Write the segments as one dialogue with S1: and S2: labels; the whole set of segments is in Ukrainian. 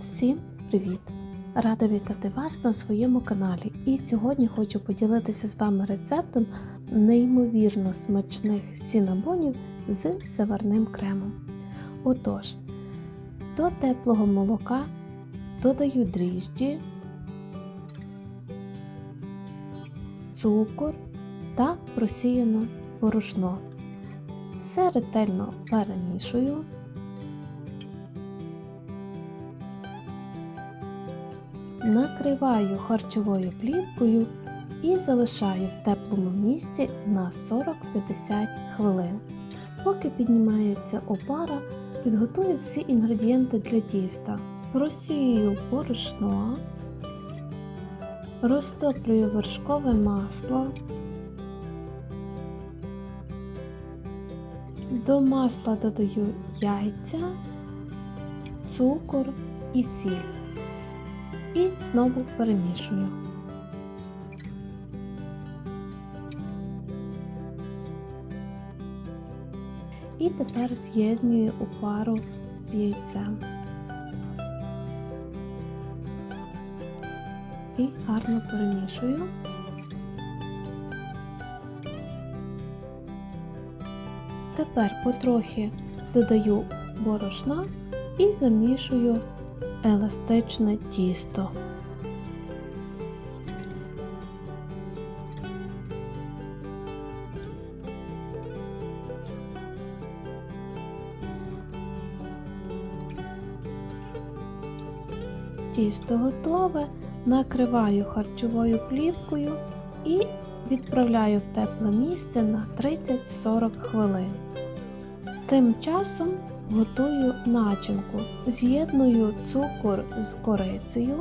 S1: Всім привіт! Рада вітати вас на своєму каналі. І сьогодні хочу поділитися з вами рецептом неймовірно смачних сінабонів з заварним кремом. Отож, до теплого молока додаю дріжджі, цукор та просіяне борошно. Все ретельно перемішую. Накриваю харчовою плівкою і залишаю в теплому місці на 40-50 хвилин. Поки піднімається опара, підготую всі інгредієнти для тіста. Просію борошно, розтоплюю вершкове масло. До масла додаю яйця, цукор і сіль і знову перемішую. І тепер з'єднюю опару з яйцем. І гарно перемішую. Тепер потрохи додаю борошна і замішую еластичне тісто. Тісто готове, накриваю харчовою плівкою і відправляю в тепле місце на 30-40 хвилин. Тим часом готую начинку, з'єдную цукор з корицею.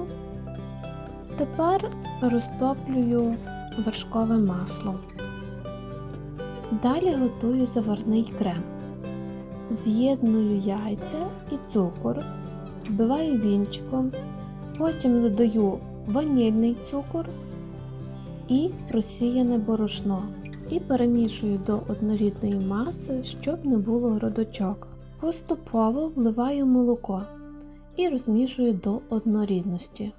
S1: Тепер розтоплюю вершкове масло. Далі готую заварний крем. З'єдную яйця і цукор, збиваю вінчиком, потім додаю ванільний цукор і просіяне борошно. І перемішую до однорідної маси, щоб не було грудочок. Поступово вливаю молоко і розмішую до однорідності.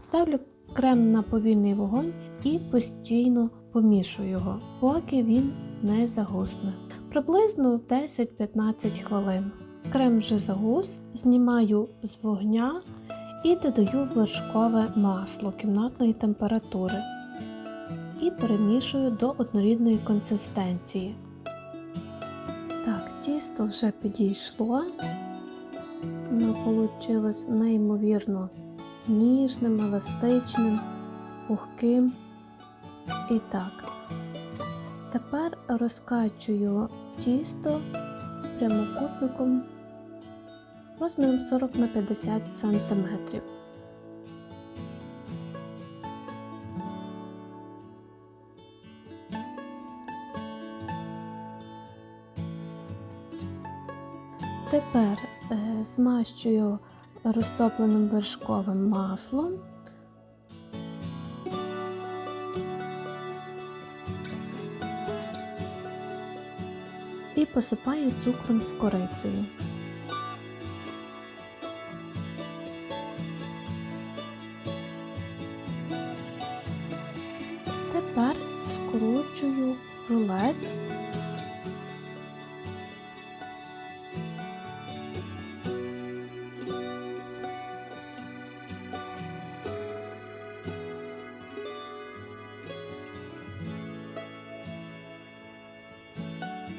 S1: Ставлю крем на повільний вогонь і постійно помішую його, поки він не загусне. Приблизно 10-15 хвилин. Крем вже загус, знімаю з вогня і додаю вершкове масло кімнатної температури і перемішую до однорідної консистенції. Так, тісто вже підійшло, воно вийшло неймовірно ніжним, еластичним, пухким. І так, тепер розкачую тісто прямокутником розміром 40 на 50 см. Тепер е, змащую розтопленим вершковим маслом. І посипаю цукром з корицею. Тепер скручую рулет.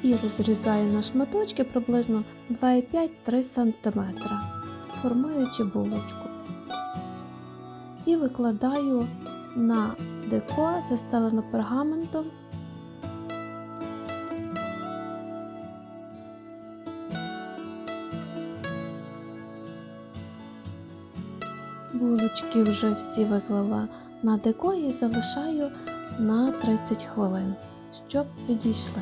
S1: І розрізаю на шматочки приблизно 2,5-3 см, формуючи булочку. І викладаю на деко, застелену пергаментом. Булочки вже всі виклала на деко і залишаю на 30 хвилин, щоб підійшли.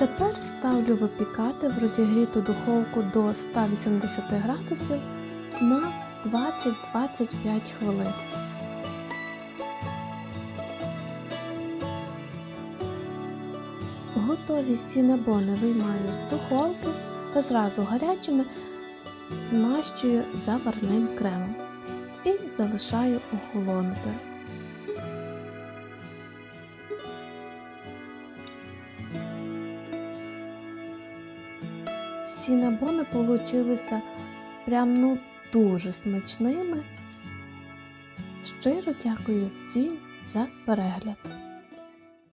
S1: Тепер ставлю випікати в розігріту духовку до 180 градусів на 20-25 хвилин. Готові сінабони виймаю з духовки та зразу гарячими змащую заварним кремом і залишаю охолонути. Сінабони получилися прям ну дуже смачними. Щиро дякую всім за перегляд.